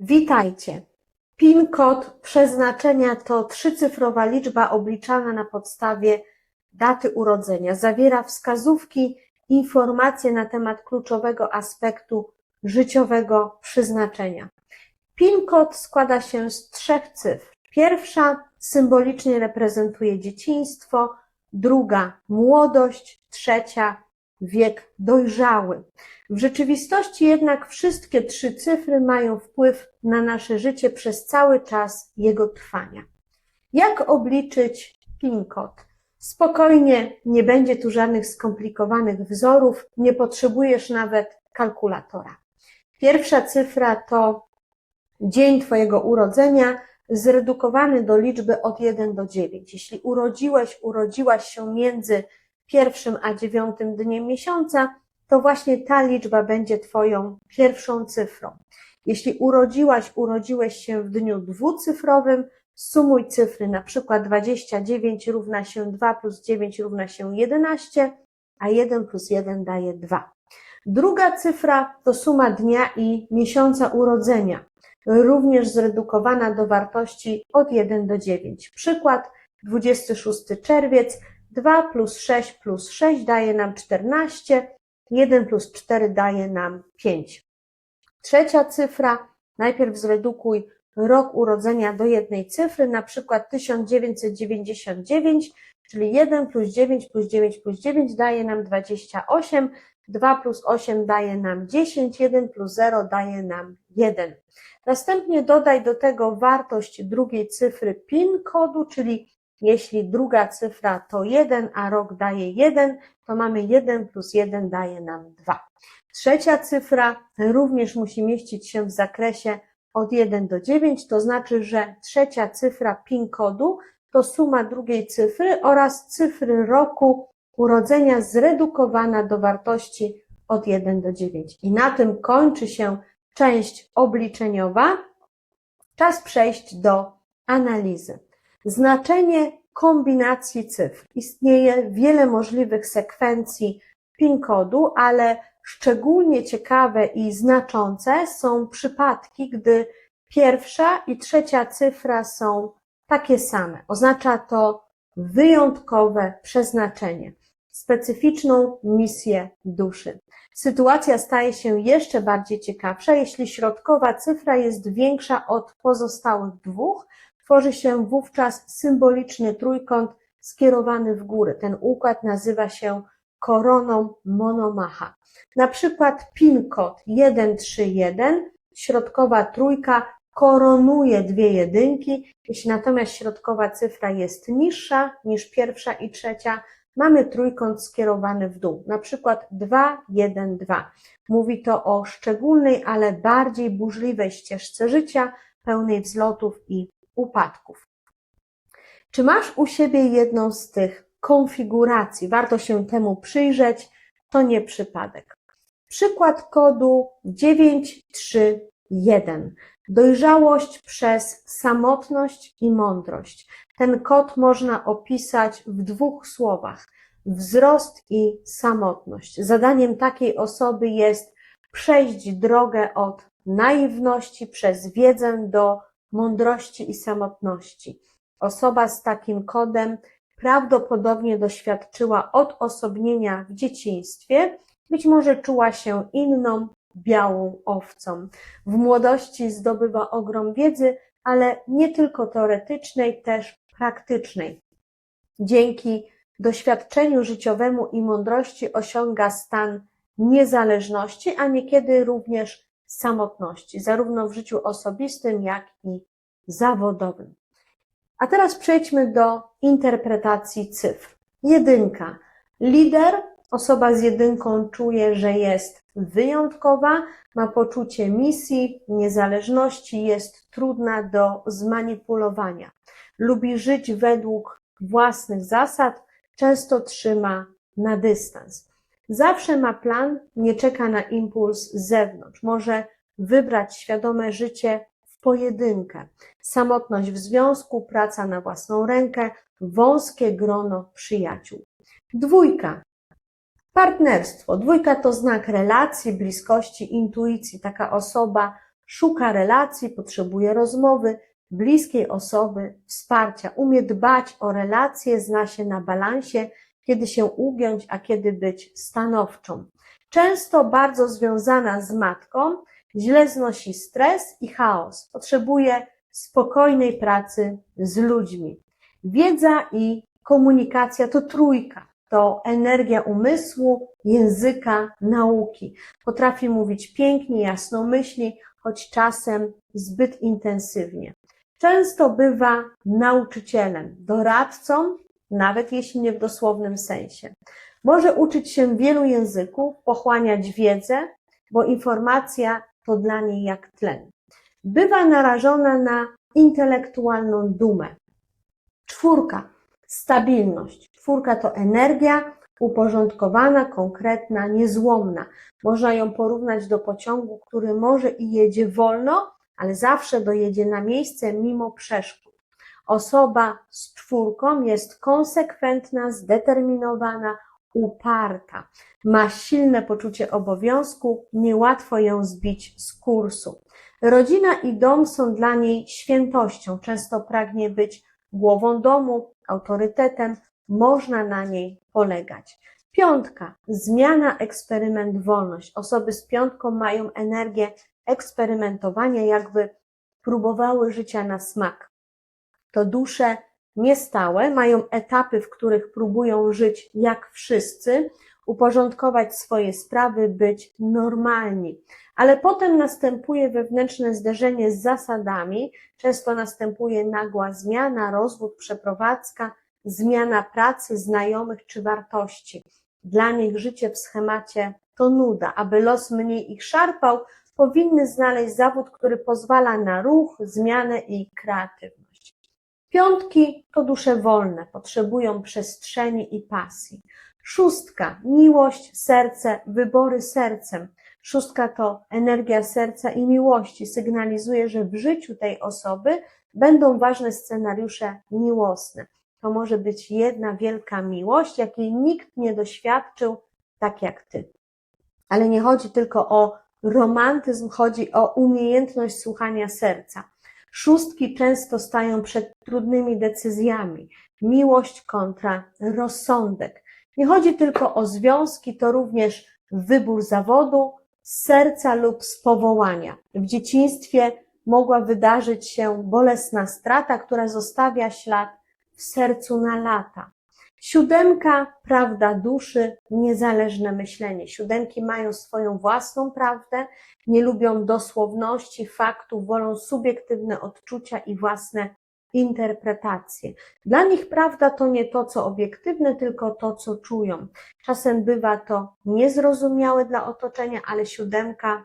Witajcie. PIN kod przeznaczenia to trzycyfrowa liczba obliczana na podstawie daty urodzenia. Zawiera wskazówki, informacje na temat kluczowego aspektu życiowego przeznaczenia. PIN kod składa się z trzech cyfr. Pierwsza symbolicznie reprezentuje dzieciństwo, druga młodość, trzecia wiek dojrzały. W rzeczywistości jednak wszystkie trzy cyfry mają wpływ na nasze życie przez cały czas jego trwania. Jak obliczyć PIN kod? Spokojnie, nie będzie tu żadnych skomplikowanych wzorów, nie potrzebujesz nawet kalkulatora. Pierwsza cyfra to dzień Twojego urodzenia, zredukowany do liczby od 1 do 9. Jeśli urodziłeś, urodziłaś się między pierwszym a dziewiątym dniem miesiąca, to właśnie ta liczba będzie Twoją pierwszą cyfrą. Jeśli urodziłaś, urodziłeś się w dniu dwucyfrowym, sumuj cyfry, na przykład 29 równa się 2 plus 9 równa się 11, a 1 plus 1 daje 2. Druga cyfra to suma dnia i miesiąca urodzenia, również zredukowana do wartości od 1 do 9. Przykład 26 czerwiec, 2 plus 6 plus 6 daje nam 14, 1 plus 4 daje nam 5. Trzecia cyfra, najpierw zredukuj rok urodzenia do jednej cyfry, na przykład 1999, czyli 1 plus 9 plus 9 plus 9 daje nam 28, 2 plus 8 daje nam 10, 1 plus 0 daje nam 1. Następnie dodaj do tego wartość drugiej cyfry PIN kodu, czyli jeśli druga cyfra to 1, a rok daje 1, to mamy 1 plus 1 daje nam 2. Trzecia cyfra również musi mieścić się w zakresie od 1 do 9, to znaczy, że trzecia cyfra PIN kodu to suma drugiej cyfry oraz cyfry roku urodzenia zredukowana do wartości od 1 do 9. I na tym kończy się część obliczeniowa. Czas przejść do analizy. Znaczenie kombinacji cyfr. Istnieje wiele możliwych sekwencji PIN kodu, ale szczególnie ciekawe i znaczące są przypadki, gdy pierwsza i trzecia cyfra są takie same. Oznacza to wyjątkowe przeznaczenie, specyficzną misję duszy. Sytuacja staje się jeszcze bardziej ciekawsza, jeśli środkowa cyfra jest większa od pozostałych dwóch, tworzy się wówczas symboliczny trójkąt skierowany w górę. Ten układ nazywa się koroną Monomacha. Na przykład PIN kod 131, środkowa trójka koronuje dwie jedynki. Jeśli natomiast środkowa cyfra jest niższa niż pierwsza i trzecia, mamy trójkąt skierowany w dół. Na przykład 2, 1, 2. Mówi to o szczególnej, ale bardziej burzliwej ścieżce życia, pełnej wzlotów i upadków. Czy masz u siebie jedną z tych konfiguracji? Warto się temu przyjrzeć. To nie przypadek. Przykład kodu 931. Dojrzałość przez samotność i mądrość. Ten kod można opisać w dwóch słowach. Wzrost i samotność. Zadaniem takiej osoby jest przejść drogę od naiwności przez wiedzę do mądrości i samotności. Osoba z takim kodem prawdopodobnie doświadczyła odosobnienia w dzieciństwie, być może czuła się inną, białą owcą. W młodości zdobywa ogrom wiedzy, ale nie tylko teoretycznej, też praktycznej. Dzięki doświadczeniu życiowemu i mądrości osiąga stan niezależności, a niekiedy również samotności, zarówno w życiu osobistym, jak i zawodowym. A teraz przejdźmy do interpretacji cyfr. Jedynka. Lider, osoba z jedynką czuje, że jest wyjątkowa, ma poczucie misji, niezależności, jest trudna do zmanipulowania. Lubi żyć według własnych zasad, często trzyma na dystans. Zawsze ma plan, nie czeka na impuls z zewnątrz. Może wybrać świadome życie w pojedynkę. Samotność w związku, praca na własną rękę, wąskie grono przyjaciół. Dwójka. Partnerstwo. Dwójka to znak relacji, bliskości, intuicji. Taka osoba Szuka relacji, potrzebuje rozmowy, bliskiej osoby, wsparcia. Umie dbać o relacje, zna się na balansie, kiedy się ugiąć, a kiedy być stanowczą. Często bardzo związana z matką, źle znosi stres i chaos. Potrzebuje spokojnej pracy z ludźmi. Wiedza i komunikacja to trójka. To energia umysłu, języka, nauki. Potrafi mówić pięknie, jasno myśli, choć czasem zbyt intensywnie. Często bywa nauczycielem, doradcą, nawet jeśli nie w dosłownym sensie. Może uczyć się wielu języków, pochłaniać wiedzę, bo informacja to dla niej jak tlen. Bywa narażona na intelektualną dumę. Czwórka, stabilność. Czwórka to energia uporządkowana, konkretna, niezłomna. Można ją porównać do pociągu, który może i jedzie wolno, ale zawsze dojedzie na miejsce mimo przeszkód. Osoba z czwórką jest konsekwentna, zdeterminowana, uparta. Ma silne poczucie obowiązku, niełatwo ją zbić z kursu. Rodzina i dom są dla niej świętością. Często pragnie być głową domu, autorytetem. Można na niej polegać. Piątka. Zmiana, eksperyment, wolność. Osoby z piątką mają energię eksperymentowania, jakby próbowały życia na smak. To dusze niestałe, mają etapy, w których próbują żyć jak wszyscy, uporządkować swoje sprawy, być normalni. Ale potem następuje wewnętrzne zderzenie z zasadami, często następuje nagła zmiana, rozwód, przeprowadzka, zmiana pracy, znajomych czy wartości. Dla nich życie w schemacie to nuda. Aby los mniej ich szarpał, powinny znaleźć zawód, który pozwala na ruch, zmianę i kreatywność. Piątki to dusze wolne, potrzebują przestrzeni i pasji. Szóstka, miłość, serce, wybory sercem. Szóstka to energia serca i miłości. Sygnalizuje, że w życiu tej osoby będą ważne scenariusze miłosne. To może być jedna wielka miłość, jakiej nikt nie doświadczył tak jak ty. Ale nie chodzi tylko o romantyzm, chodzi o umiejętność słuchania serca. Szóstki często stają przed trudnymi decyzjami. Miłość kontra rozsądek. Nie chodzi tylko o związki, to również wybór zawodu, serca lub z powołania. W dzieciństwie mogła wydarzyć się bolesna strata, która zostawia ślad w sercu na lata. Siódemka, prawda duszy, niezależne myślenie. Siódemki mają swoją własną prawdę, nie lubią dosłowności, faktów, wolą subiektywne odczucia i własne interpretacje. Dla nich prawda to nie to, co obiektywne, tylko to, co czują. Czasem bywa to niezrozumiałe dla otoczenia, ale siódemka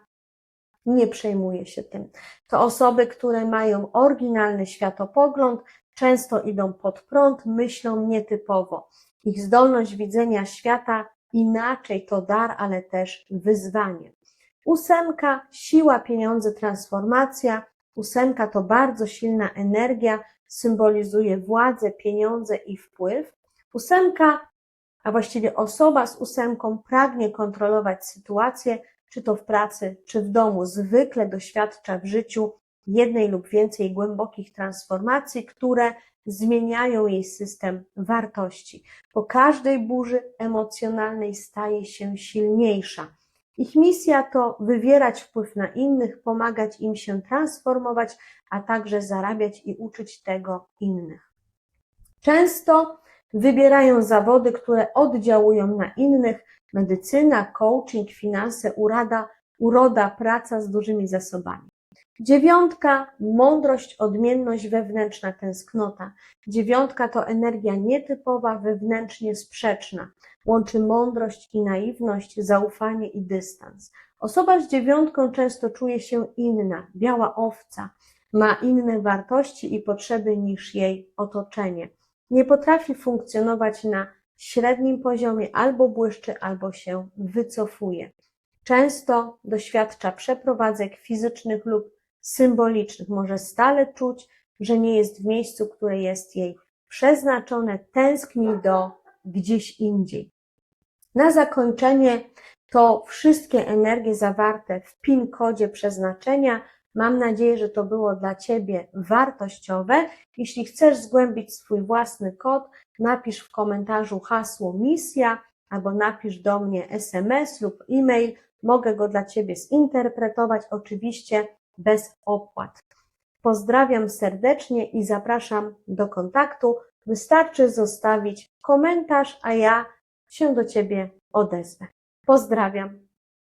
nie przejmuje się tym. To osoby, które mają oryginalny światopogląd, często idą pod prąd, myślą nietypowo. Ich zdolność widzenia świata inaczej to dar, ale też wyzwanie. Ósemka, siła, pieniądze, transformacja. Ósemka to bardzo silna energia, symbolizuje władzę, pieniądze i wpływ. Ósemka, a właściwie osoba z ósemką pragnie kontrolować sytuację, czy to w pracy, czy w domu. Zwykle doświadcza w życiu jednej lub więcej głębokich transformacji, które zmieniają jej system wartości. Po każdej burzy emocjonalnej staje się silniejsza. Ich misja to wywierać wpływ na innych, pomagać im się transformować, a także zarabiać i uczyć tego innych. Często wybierają zawody, które oddziałują na innych: medycyna, coaching, finanse, urada, uroda, praca z dużymi zasobami. Dziewiątka, mądrość, odmienność, wewnętrzna tęsknota. Dziewiątka to energia nietypowa, wewnętrznie sprzeczna. Łączy mądrość i naiwność, zaufanie i dystans. Osoba z dziewiątką często czuje się inna, biała owca, ma inne wartości i potrzeby niż jej otoczenie. Nie potrafi funkcjonować na średnim poziomie, albo błyszczy, albo się wycofuje. Często doświadcza przeprowadzek fizycznych lub symbolicznych. Może stale czuć, że nie jest w miejscu, które jest jej przeznaczone, tęskni do gdzieś indziej. Na zakończenie to wszystkie energie zawarte w PIN kodzie przeznaczenia Mam nadzieję, że to było dla Ciebie wartościowe. Jeśli chcesz zgłębić swój własny kod, napisz w komentarzu hasło misja albo napisz do mnie SMS lub e-mail. Mogę go dla Ciebie zinterpretować, oczywiście bez opłat. Pozdrawiam serdecznie i zapraszam do kontaktu. Wystarczy zostawić komentarz, a ja się do Ciebie odezwę. Pozdrawiam.